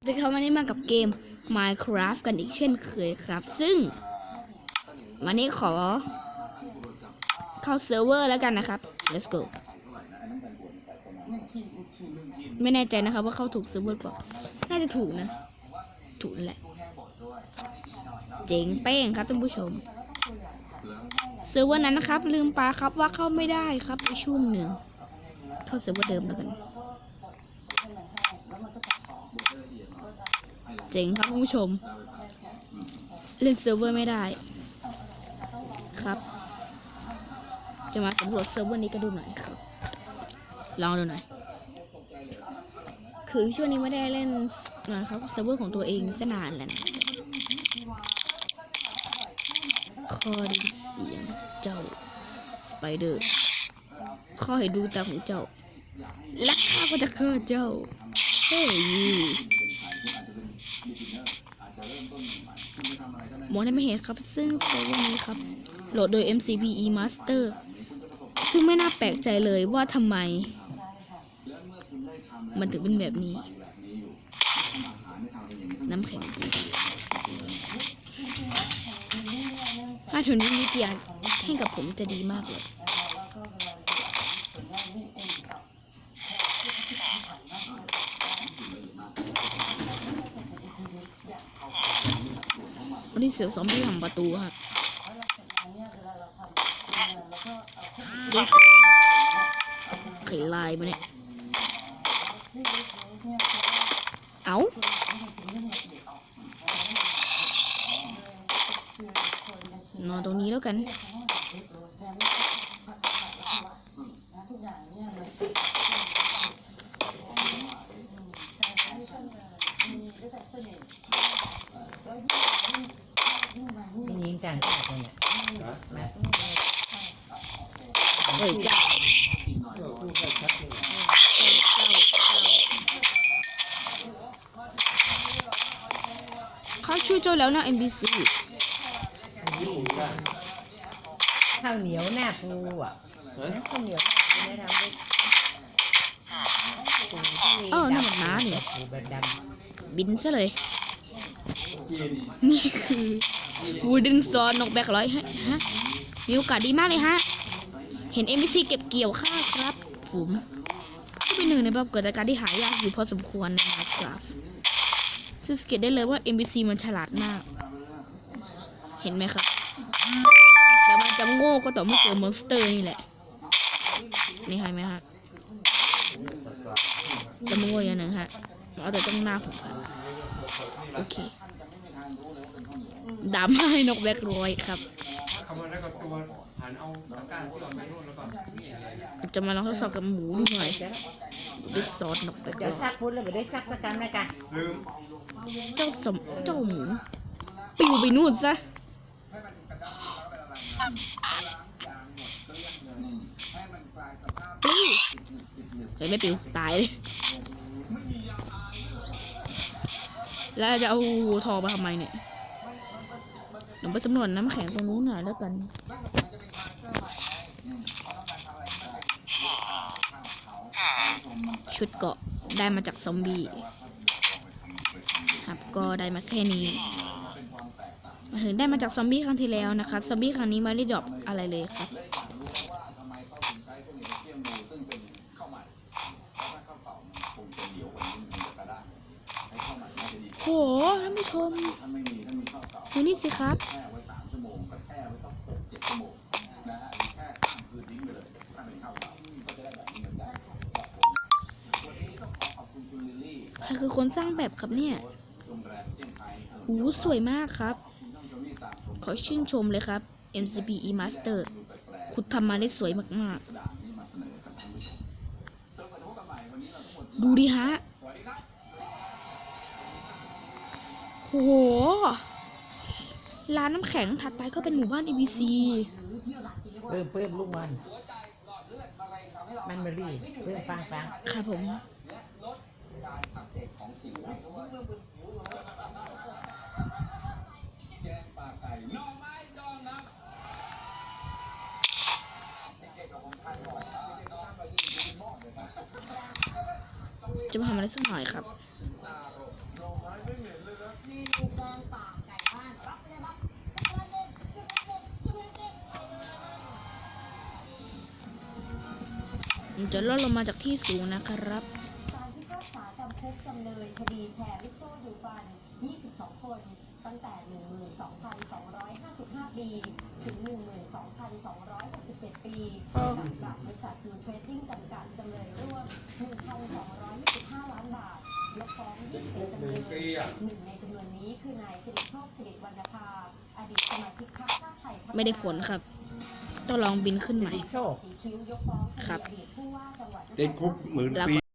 สวัสดีครับวันนี้มากับเกม Minecraft กันอีกเช่นเคยครับ ซึ่ง วันนี้ขอ เข้าเซิร์ฟเวอร์แล้วกันนะครับ let's go ไม่แน่ใจนะครับว่าเข้าถูกเซิร์ฟเวอร์หรือเปล่าน่าจะถูกนะ ถูกแหละ เจ๋งเป้งครับท่านผู้ชม เซิร์ฟเวอร์นั้นนะครับ ลืมปลาครับว่าเข้าไม่ได้ครับช่วงหนึ่ง เข้าเซิร์ฟเวอร์เดิมแล้วกัน เจ๋งครับคุณผู้ชม เล่นเซิร์ฟเวอร์ไม่ได้ ครับ จะมาสำรวจเซิร์ฟเวอร์นี้ก็ดูหน่อยครับ ลองดูหน่อย คือช่วงนี้ไม่ได้เล่นนะครับเซิร์ฟเวอร์ของตัวเองสนานแล้วนะข้อดิเสียงเจ้าสไปเดอร์ข้อให้ดูตาของเจ้าและข้าก็จะฆ่าเจ้าเฮ้ย มองได้ไม่เห็นครับ ซึ่งเซิร์ฟเวอร์นี้ครับ โหลดโดย MCPE Master ซึ่งไม่น่าแปลกใจเลยว่าทำไม มันถึงเป็นแบบนี้ น้ำแข็งถ้าถึงนี้นิดเดียวให้กับผมจะดีมากเลย วันนี้เสือซอมบี้ทำประตูครับดูสิไข่ลายมาเนี่ยเอานอนตรงนี้แล้วกัน นี่ยิงต่างชาติเนี่ยเอ้ยเจ้าเขาช่วยเจ้าแล้วนะ NBC ข้าวเหนียวหน้าปูอะนะข้าวเหนียวหน้าปูแนะนำด้วยปูที่เออนั่นมันม้านี่ปูแบบดบินซะเลย นี่คือ Wooden Sword นกแบกร้อยฮะฮะมีโอกาสดีมากเลยฮะ เห็น NPC เก็บเกี่ยวข้าวครับ ผมก็เป็นหนึ่งในปรากฏการณ์ที่หายากอยู่พอสมควรใน Minecraft ซึ่งสังเกตได้เลยว่า NPC มันฉลาดมาก เห็นไหมครับ แต่มันจะโง่ก็ต่อเมื่อเจอมอนสเตอร์นี่แหละ นี่เห็นไหมฮะจะโง่อย่างหนึ่งฮะ เอาแต่ต้องหน้าผมครับโอเค ดำให้นกแบกร้อยครับคำว่าแล้วก็ตัวหันเอาตะกร้าเสื้อไปนู่นแล้วก็นี่อะไรจะมาลองทดสอบกับหมูดูหน่อยด้วยซอสนกแบกำเดี๋ยวร้อยซักพุทธแล้วไปได้ซักตะกันนะกันลืมเจ้าสมเจ้าหมูปิวไปนู่นซะปิวเฮ้ยไม่ปิวตายเลยแล้วจะเอาทองมาทำไมเนี่ยเดี๋ ยวไปสำรวจน้ำแข็งตรงนู้นหน่อยแล้วกันชุดเกาะได้มาจากซอมบี้ครับก็ได้มาแค่นี้มาถึงได้มาจากซอมบี้ครั้งที่แล้วนะครับซอมบี้ครั้งนี้ไม่ได้ดรอปอะไรเลยครับโหท่านผู้ชม ดูนี่สิครับใครคือคนสร้างแบบครับเนี่ยหูสวยมากครับ ขอชื่นชมเลยครับ MCPE Master คุณทำมาได้สวยมากๆ ดูดิฮะโห ร้านน้ำแข็งถัดไปก็เป็นหมู่บ้าน ABC เพิ่มเพิ่มลูกมันมันเบอรี่เพิ่มฟังฟังครับผมจะมาทำอะไรสักหน่อยครับผม จะล่อนลงมาจากที่สูงนะครับศาลพิพากษาจำคุกจำเลยคดีแชร์ลูกโซ่ดูฟัน 22 คน ตั้งแต่ 12,255 ปี ถึง 12,267 ปีสั่งปรับบริษัทดูเทรดดิ้งจำกัดจำเลยร่วม 1,225 ล้านบาท ยกฟ้อง21จำเลยหนึ่งในจำนวนนี้คือนายสิริโชคสิริวรรณภาอดีตสมาชิกพรรคชาติไทยพัฒนาไม่ได้ผลครับ ต้องลองบินขึ้นใหม่ โชค สีคิ้วยกฟ้องคครัดีบอดีตผู้ว่าจังหวัดนคร ติดคุกหมื่นปี